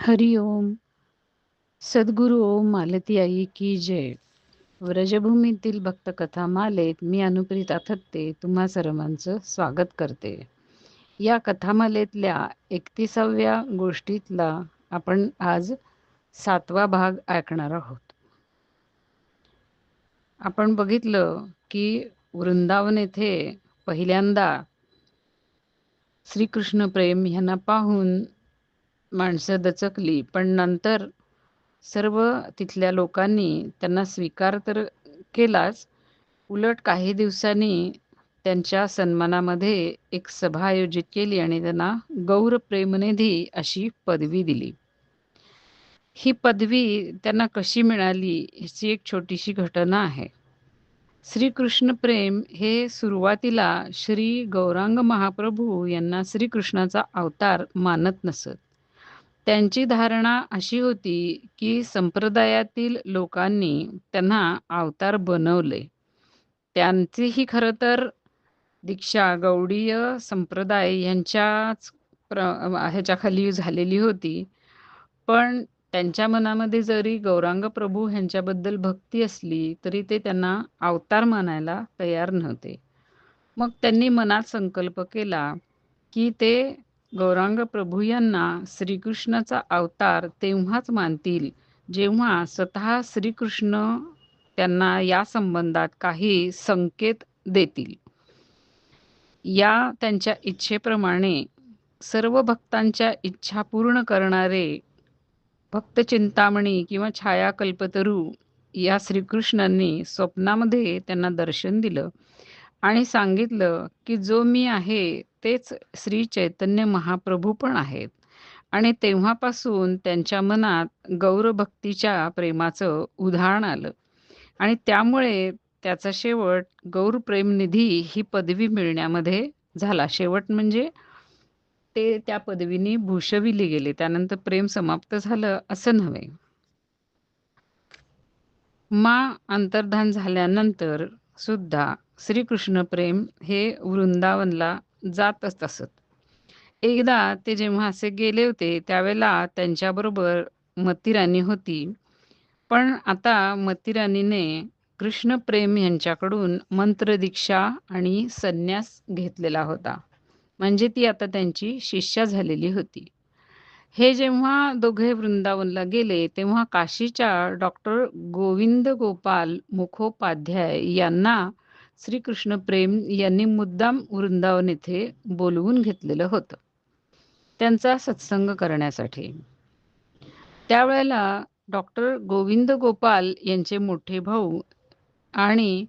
हरि ओम. सद्गुरू ओम मालती आई की जय. व्रजभूमीतील भक्तकथा मालेत मी अनुप्रीत थत्ते तुम्हा सर्वांचं स्वागत करते. या कथामालेतल्या एकतीसाव्या गोष्टीतला आपण आज सातवा भाग ऐकणार आहोत. आपण बघितलं की वृंदावन येथे पहिल्यांदा श्रीकृष्ण प्रेम ह्यांना पाहून माणसं दचकली. पण नंतर सर्व तिथल्या लोकांनी त्यांना स्वीकार तर केलाच. उलट काही दिवसांनी त्यांच्या सन्मानामध्ये एक सभा आयोजित केली आणि त्यांना गौर प्रेमनिधी अशी पदवी दिली. ही पदवी त्यांना कशी मिळाली ह्याची एक छोटीशी घटना आहे. श्रीकृष्ण प्रेम हे सुरुवातीला श्री गौरांग महाप्रभू यांना श्रीकृष्णाचा अवतार मानत नसत. त्यांची धारणा अशी होती की संप्रदायातील लोकांनी त्यांना अवतार बनवले. त्यांचीही खरं तर दीक्षा गौडीय संप्रदाय यांच्याच प्र ह्याच्याखाली झालेली होती. पण त्यांच्या मनामध्ये जरी गौरांग प्रभू ह्यांच्याबद्दल भक्ती असली तरी ते त्यांना अवतार मानायला तयार नव्हते. मग त्यांनी मनात संकल्प केला की ते गौरांग प्रभू यांना श्रीकृष्णाचा अवतार तेव्हाच मानतील जेव्हा स्वतः श्रीकृष्ण त्यांना या संबंधात काही संकेत देतील. या त्यांच्या इच्छेप्रमाणे सर्व भक्तांच्या इच्छा पूर्ण करणारे भक्त चिंतामणी किंवा छायाकल्पतरू या श्रीकृष्णांनी स्वप्नामध्ये त्यांना दर्शन दिलं आणि सांगितलं की जो मी आहे तेच श्री चैतन्य महाप्रभू पण आहेत. आणि तेव्हापासून त्यांच्या मनात गौरभक्तीच्या प्रेमाचं उदाहरण आलं. आणि त्यामुळे त्याचा शेवट गौर प्रेमनिधी ही पदवी मिळण्यामध्ये झाला. शेवट म्हणजे ते त्या पदवीने भूषविली गेले. त्यानंतर प्रेम समाप्त झालं असं नव्हे. मा अंतर्धान झाल्यानंतर सुद्धा श्रीकृष्ण प्रेम हे वृंदावनला जातच असत. एकदा ते जेव्हा असे गेले होते त्यावेळेला त्यांच्याबरोबर मतिराणी होती. पण आता मतिराणीने कृष्णप्रेम यांच्याकडून मंत्रदीक्षा आणि संन्यास घेतलेला होता. म्हणजे ती आता त्यांची शिष्या झालेली होती. हे जेव्हा दोघे वृंदावनला गेले तेव्हा काशीच्या डॉक्टर गोविंद गोपाल मुखोपाध्याय यांना श्रीकृष्ण प्रेम यांनी मुद्दाम वृंदावन येथे बोलवून घेतलेलं होतं. त्यांचा सत्संग करण्यासाठी. त्यावेळेला डॉक्टर गोविंद गोपाल यांचे मोठे भाऊ आणि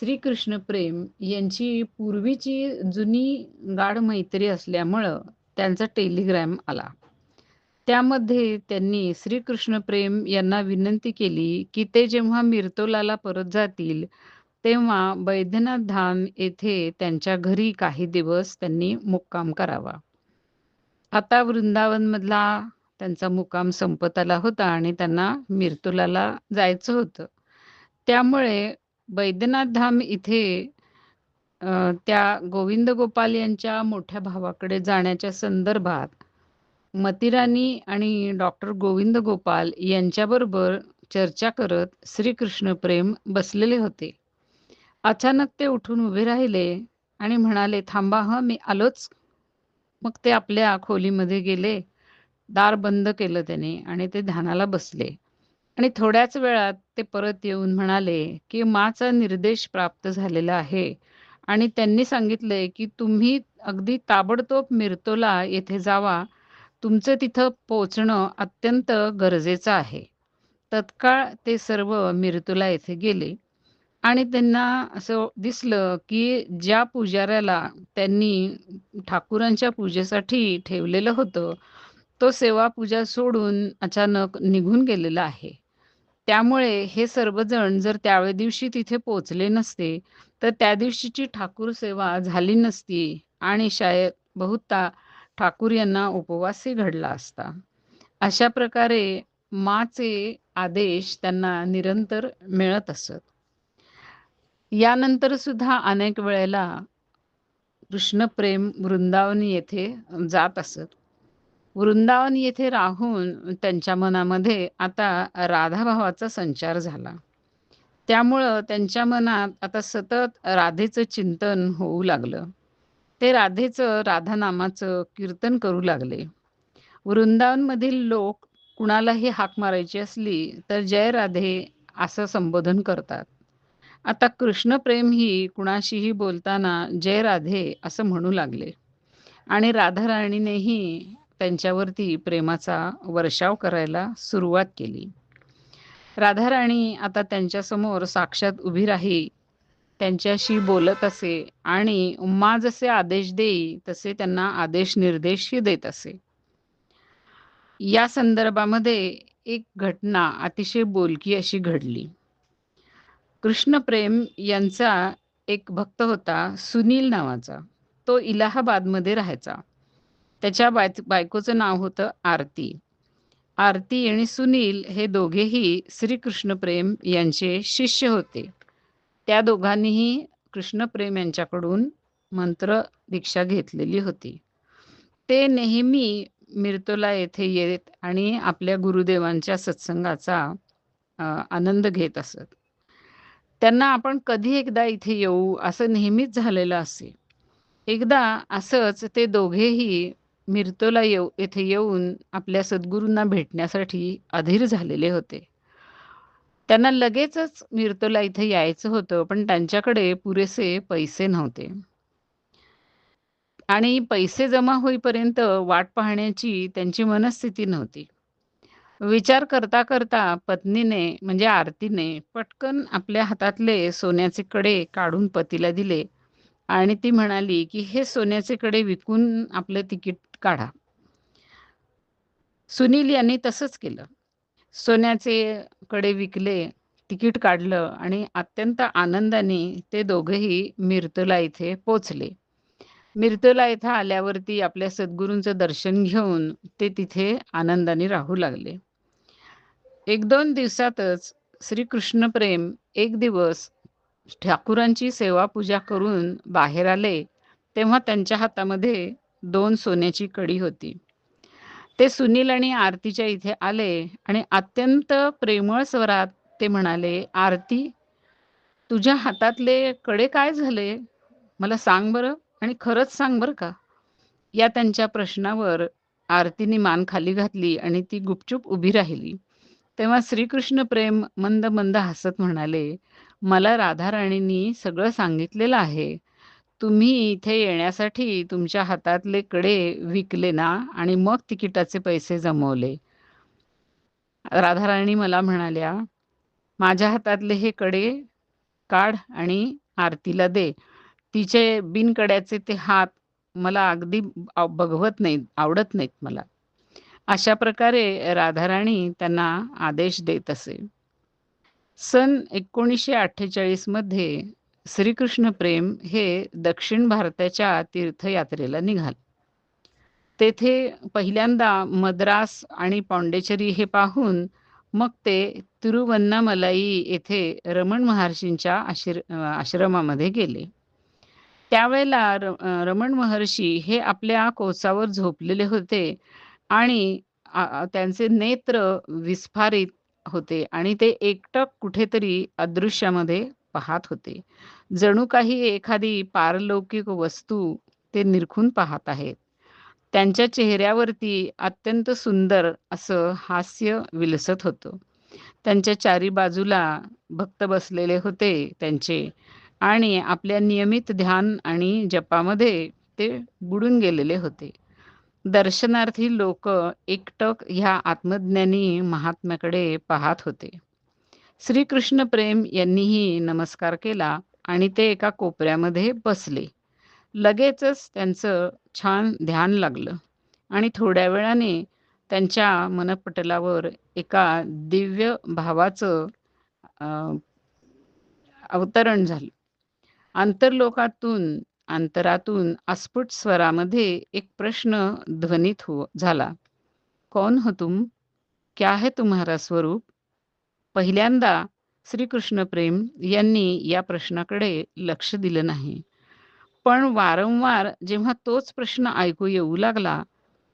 श्रीकृष्ण प्रेम यांची पूर्वीची जुनी गाढ मैत्री असल्यामुळं त्यांचा टेलिग्रॅम आला. त्यामध्ये त्यांनी श्रीकृष्ण प्रेम यांना विनंती केली की ते जेव्हा मिर्तोलाला परत जातील तेव्हा बैद्यनाथ धाम येथे त्यांच्या घरी काही दिवस त्यांनी मुक्काम करावा. आता वृंदावनमधला त्यांचा मुक्काम संपत आला होता आणि त्यांना मिरतुलाला जायचं होतं. त्यामुळे बैद्यनाथ धाम इथे त्या गोविंद गोपाल यांच्या मोठ्या भावाकडे जाण्याच्या संदर्भात मतिराणी आणि डॉक्टर गोविंद गोपाल यांच्याबरोबर चर्चा करत श्रीकृष्ण प्रेम बसलेले होते. अचानक ते उठून उभे राहिले आणि म्हणाले थांबा ह मी आलोच. मग ते आपल्या खोलीमध्ये गेले दार बंद केलं त्याने आणि ते ध्यानाला बसले. आणि थोड्याच वेळात ते परत येऊन म्हणाले की माचा निर्देश प्राप्त झालेला आहे आणि त्यांनी सांगितलंय की तुम्ही अगदी ताबडतोब मिरतोला येथे जावा. तुमचं तिथं पोचणं अत्यंत गरजेचं आहे. तत्काळ ते सर्व मिरतोला येथे गेले. आणि त्यांना असं दिसलं की ज्या पुजाऱ्याला त्यांनी ठाकूरांच्या पूजेसाठी ठेवलेलं होतं तो सेवा पूजा सोडून अचानक निघून गेलेला आहे. त्यामुळे हे सर्वजण जर त्यावेळे दिवशी तिथे पोचले नसते तर त्या दिवशीची ठाकूर सेवा झाली नसती आणि शायद बहुता ठाकूर यांना उपवासही घडला असता. अशा प्रकारे माचे आदेश त्यांना निरंतर मिळत असत. यानंतर सुद्धा अनेक वेळेला कृष्णप्रेम वृंदावन येथे जात असत. वृंदावन येथे राहून त्यांच्या मनामध्ये आता राधाभावाचा संचार झाला. त्यामुळं त्यांच्या मनात आता सतत राधेचं चिंतन होऊ लागलं. ते राधेचं राधा नामाचं कीर्तन करू लागले. वृंदावनमधील लोक कुणालाही हाक मारायची असली तर जय राधे असं संबोधन करतात. आता कृष्णप्रेम ही कुणाशीही बोलताना जय राधे असं म्हणू लागले. आणि राधाराणीनेही त्यांच्यावरती प्रेमाचा वर्षाव करायला सुरुवात केली. राधाराणी आता त्यांच्यासमोर साक्षात उभी राही त्यांच्याशी बोलत असे आणि उम्मा जसे आदेश देई तसे त्यांना आदेश निर्देशही देत असे. या संदर्भामध्ये एक घटना अतिशय बोलकी अशी घडली. कृष्णप्रेम यांचा एक भक्त होता सुनील नावाचा. तो इलाहाबादमध्ये राहायचा. त्याच्या बाय बायकोचं नाव होतं आरती. आरती आणि सुनील हे दोघेही श्रीकृष्णप्रेम यांचे शिष्य होते. त्या दोघांनीही कृष्णप्रेम यांच्याकडून मंत्र दीक्षा घेतलेली होती. ते नेहमी मिरतोला येथे येत आणि आपल्या गुरुदेवांच्या सत्संगाचा आनंद घेत असत. त्यांना आपण कधी एकदा इथे येऊ असं नेहमीच झालेलं असे. एकदा असंच ते दोघेही मिरतोला येऊ येथे येऊन आपल्या सद्गुरूंना भेटण्यासाठी अधीर झालेले होते. त्यांना लगेचच मिरतोला इथे यायचं होतं पण त्यांच्याकडे पुरेसे पैसे नव्हते. आणि पैसे जमा होईपर्यंत वाट पाहण्याची त्यांची मनस्थिती नव्हती. विचार करता करता पत्नीने म्हणजे आरतीने पटकन आपल्या हातातले सोन्याचे कडे काढून पतीला दिले आणि ती म्हणाली की हे सोन्याचे कडे विकून आपलं तिकीट काढा. सुनील यांनी तसंच केलं. सोन्याचे कडे विकले तिकीट काढलं आणि अत्यंत आनंदाने ते दोघेही मिरतला इथे पोचले. मिरतला इथं आल्यावरती आपल्या सद्गुरूंचं दर्शन घेऊन ते तिथे आनंदाने राहू लागले. एक दोन दिवसातच श्रीकृष्ण प्रेम एक दिवस ठाकूरांची सेवा पूजा करून बाहेर आले तेव्हा त्यांच्या हातामध्ये दोन सोन्याची कडी होती. ते सुनील आणि आरतीच्या इथे आले आणि अत्यंत प्रेमळ स्वरात ते म्हणाले आरती तुझ्या हातातले कडे काय झाले? मला सांग बरं आणि खरंच सांग बरं का? या त्यांच्या प्रश्नावर आरतीने मान खाली घातली आणि ती गुपचूप उभी राहिली. तेव्हा श्रीकृष्ण प्रेम मंद मंद हसत म्हणाले मला राधाराणींनी सगळं सांगितलेलं आहे. तुम्ही इथे येण्यासाठी तुमच्या हातातले कडे विकले ना आणि मग तिकिटाचे पैसे जमवले. राधाराणी मला म्हणाल्या माझ्या हातातले हे कडे काढ आणि आरतीला दे. तिचे बिनकड्याचे ते हात मला अगदी बघवत नाहीत आवडत नाहीत मला. अशा प्रकारे राधाराणी त्यांना आदेश देत असे. सन एकोणीसशे अठ्ठेचाळीसमध्ये श्रीकृष्ण प्रेम हे दक्षिण भारताच्या तीर्थयात्रेला निघाल. तेथे पहिल्यांदा मद्रास आणि पॉंडेचरी हे पाहून मग ते तिरुवन्नामलाई येथे रमण महर्षींच्या आश्र आश्रमामध्ये गेले. त्यावेळेला रमण महर्षी हे आपल्या कोचावर झोपलेले होते. आणि त्यांचे नेत्र विस्फारित होते आणि ते एकटक कुठेतरी अदृश्यामध्ये पाहत होते. जणू काही एखादी पारलौकिक वस्तू ते निरखून पाहत आहेत. त्यांच्या चेहऱ्यावरती अत्यंत सुंदर असं हास्य विलसत होतं. त्यांच्या चारी बाजूला भक्त बसलेले होते त्यांचे आणि आपल्या नियमित ध्यान आणि जपामध्ये ते बुडून गेलेले होते. दर्शनार्थी लोक एकटक ह्या आत्मज्ञानी महात्म्याकडे पाहत होते. श्रीकृष्ण प्रेम यांनीही नमस्कार केला आणि ते एका कोपऱ्यामध्ये बसले. लगेचच त्यांचं छान ध्यान लागलं आणि थोड्या वेळाने त्यांच्या मनपटलावर एका दिव्य भावाचं अवतरण झालं. आंतरलोकातून अंतरातून अस्फुट स्वरामध्ये एक प्रश्न ध्वनित हो झाला. कौन हो तुम? क्या है तुम्हारा स्वरूप? पहिल्यांदा श्रीकृष्ण प्रेम यांनी या प्रश्नाकडे लक्ष दिलं नाही. पण वारंवार जेव्हा तोच प्रश्न ऐकू येऊ लागला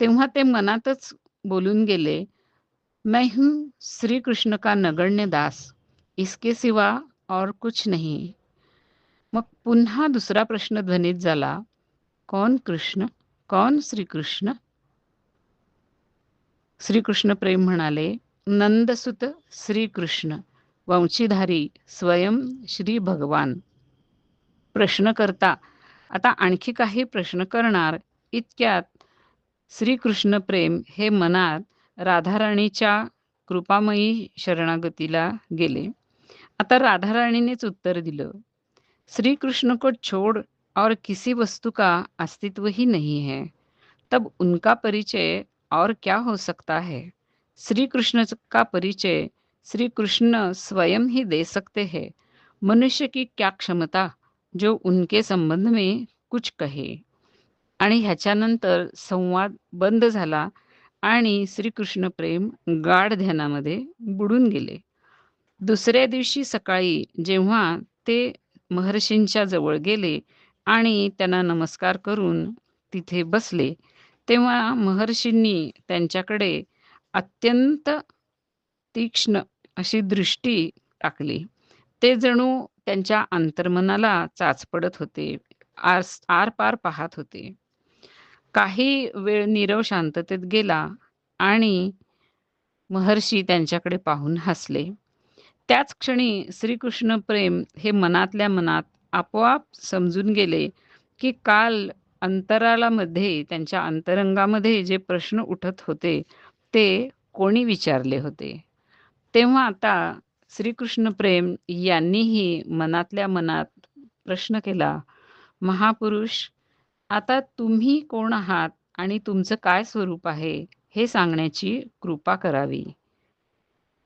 तेव्हा ते मनातच बोलून गेले मैं हूं श्री कृष्ण का नगण्य दास. इसके सिवा और कुछ नहीं. मग पुन्हा दुसरा प्रश्न ध्वनित झाला. कौन कृष्ण? कौन श्रीकृष्ण? श्रीकृष्ण प्रेम म्हणाले नंदसुत श्रीकृष्ण वंशीधारी स्वयं श्री भगवान. प्रश्न करता आता आणखी काही प्रश्न करणार. इतक्यात श्रीकृष्ण प्रेम हे मनात राधाराणीच्या कृपामयी शरणागतीला गेले. आता राधाराणीनेच उत्तर दिलं. श्री कृष्ण को छोड़ और किसी वस्तु का अस्तित्व ही नहीं है। तब उनका परिचय और क्या हो सकता है? श्री कृष्ण का परिचय श्री कृष्ण स्वयं ही दे सकते हैं। मनुष्य की क्या क्षमता जो उनके संबंध में कुछ कहे? आणि ह्याच्यानंतर संवाद बंद झाला आणि श्रीकृष्ण प्रेम गाढ ध्यानामध्ये बुडून गेले. दुसऱ्या दिवशी सकाळी जेव्हा ते महर्षींच्या जवळ गेले आणि त्यांना नमस्कार करून तिथे बसले. तेव्हा महर्षींनी त्यांच्याकडे अत्यंत तीक्ष्ण अशी दृष्टी टाकली. ते जणू त्यांच्या अंतर्मनाला चाचपडत होते आर आरपार पाहत होते. काही वेळ नीरव शांततेत गेला आणि महर्षी त्यांच्याकडे पाहून हसले. त्याच क्षणी श्रीकृष्ण प्रेम हे मनातल्या मनात आपोआप समजून गेले की काल अंतरालामध्ये त्यांच्या अंतरंगामध्ये जे प्रश्न उठत होते ते कोणी विचारले होते? तेव्हा आता श्रीकृष्ण प्रेम यांनीही मनातल्या मनात प्रश्न केला महापुरुष आता तुम्ही कोण आहात आणि तुमचं काय स्वरूप आहे हे सांगण्याची कृपा करावी.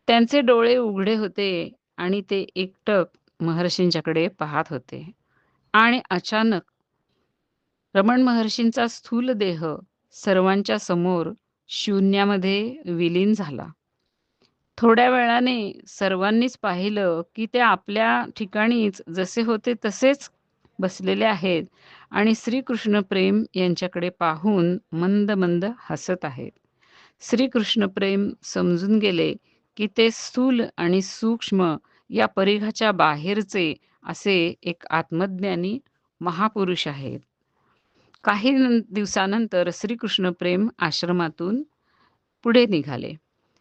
त्यांचे डोळे उघडे होते आणि ते एकटक महर्षींच्याकडे पाहत होते. आणि अचानक रमण महर्षींचा स्थूल देह सर्वांच्या समोर शून्यामध्ये विलीन झाला. थोड्या वेळाने सर्वांनीच पाहिलं की ते आपल्या ठिकाणीच जसे होते तसेच बसलेले आहेत आणि श्रीकृष्ण प्रेम यांच्याकडे पाहून मंद मंद हसत आहेत. श्रीकृष्ण प्रेम समजून गेले की ते स्थूल आणि सूक्ष्म या परिघाच्या बाहेरचे असे एक आत्मज्ञानी महापुरुष आहेत. काही दिवसानंतर श्रीकृष्ण प्रेम आश्रमातून पुढे निघाले.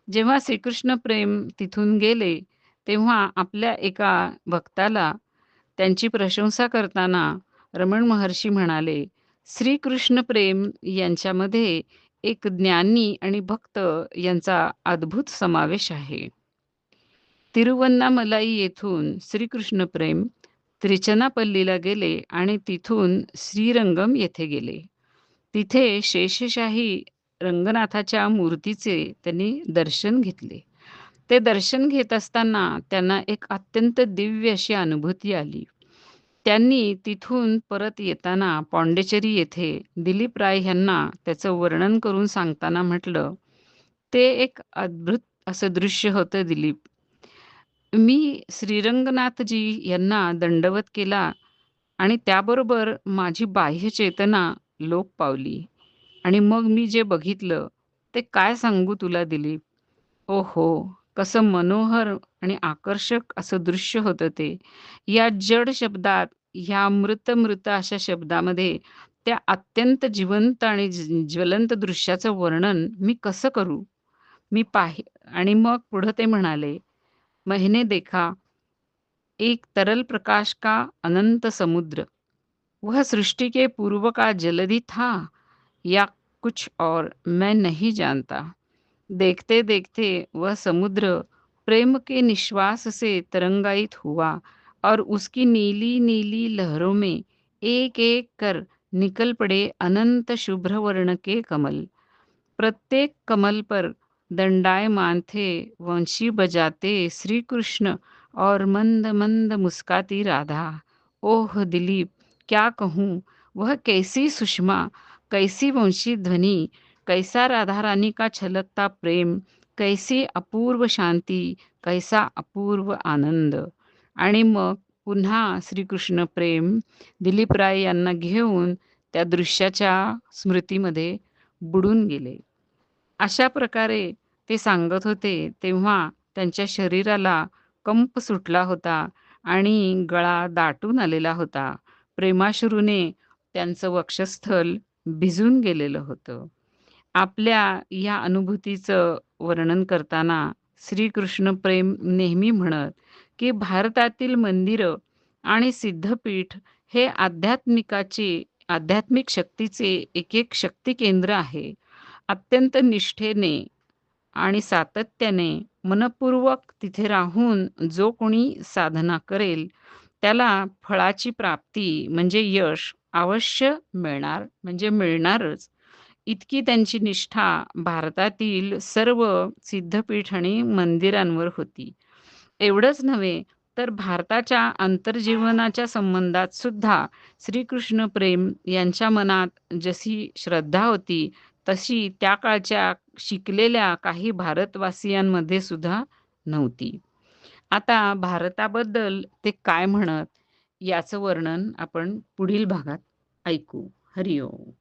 जेव्हा श्रीकृष्ण प्रेम तिथून गेले तेव्हा आपल्या एका भक्ताला त्यांची प्रशंसा करताना रमण महर्षी म्हणाले श्रीकृष्ण प्रेम यांच्यामध्ये एक ज्ञानी आणि भक्त यांचा अद्भुत समावेश आहे. तिरुवन्नामलाई येथून श्रीकृष्ण प्रेम त्रिचनापल्लीला गेले आणि तिथून श्रीरंगम येथे गेले. तिथे शेषशाही रंगनाथाच्या मूर्तीचे त्यांनी दर्शन घेतले. ते दर्शन घेत असताना त्यांना एक अत्यंत दिव्य अशी अनुभूती आली. त्यांनी तिथून परत येताना पॉंडेचेरी येथे दिलीप राय यांना त्याचं वर्णन करून सांगताना म्हटलं ते एक अद्भुत असं दृश्य होतं दिलीप. मी श्रीरंगनाथजी यांना दंडवत केला आणि त्याबरोबर माझी बाह्य चेतना लोप पावली. आणि मग मी जे बघितलं ते काय सांगू तुला दिलीप? ओहो कसं मनोहर आणि आकर्षक असं दृश्य होतं ते. या जड शब्दात ह्या मृत मृत अशा शब्दामध्ये त्या अत्यंत जिवंत आणि ज्वलंत दृश्याचं वर्णन मी कसं करू? मी पाहि आणि मग पुढं ते म्हणाले महिने देखा एक तरल प्रकाश का अनंत समुद्र? वह सृष्टि के पूर्व का जलधि था? या कुछ और मैं नहीं जानता। देखते देखते वह समुद्र प्रेम के निश्वास से तरंगायित हुआ और उसकी नीली नीली लहरों में एक एक कर निकल पड़े अनंत शुभ्र वर्ण के कमल। प्रत्येक कमल पर दंडायमान थे वंशी बजाते श्री कृष्ण और मंद मंद मुस्काती राधा। ओह, दिलीप, क्या कहूँ? वह कैसी सुषमा, कैसी वंशी ध्वनि कैसा राधारानी का छलकता प्रेम कैसी अपूर्व शांती कैसा अपूर्व आनंद आणि मग पुन्हा श्रीकृष्ण प्रेम दिलीप राय यांना घेऊन त्या दृश्याच्या स्मृतीमध्ये बुडून गेले. अशा प्रकारे ते सांगत होते तेव्हा त्यांच्या शरीराला कंप सुटला होता आणि गळा दाटून आलेला होता. प्रेमाश्रूने त्यांचं वक्षस्थल भिजून गेलेलं होतं. आपल्या या अनुभूतीचं वर्णन करताना श्रीकृष्ण प्रेम नेहमी म्हणत, की भारतातील मंदिरं आणि सिद्धपीठ हे आध्यात्मिकाचे आध्यात्मिक शक्तीचे एक एक शक्ती केंद्र आहे. अत्यंत निष्ठेने आणि सातत्याने मनपूर्वक तिथे राहून जो कोणी साधना करेल, त्याला फळाची प्राप्ती म्हणजे यश अवश्य मिळणार म्हणजे मिळणारच. इतकी त्यांची निष्ठा भारतातील सर्व सिद्धपीठ आणि मंदिरांवर होती. एवढंच नव्हे तर भारताच्या आंतरजीवनाच्या संबंधात सुद्धा श्रीकृष्ण प्रेम यांच्या मनात जशी श्रद्धा होती, तशी त्या काळच्या शिकलेल्या काही भारतवासियांमध्ये सुद्धा नव्हती. आता भारताबद्दल ते काय म्हणत, याचं वर्णन आपण पुढील भागात ऐकू. हरिओम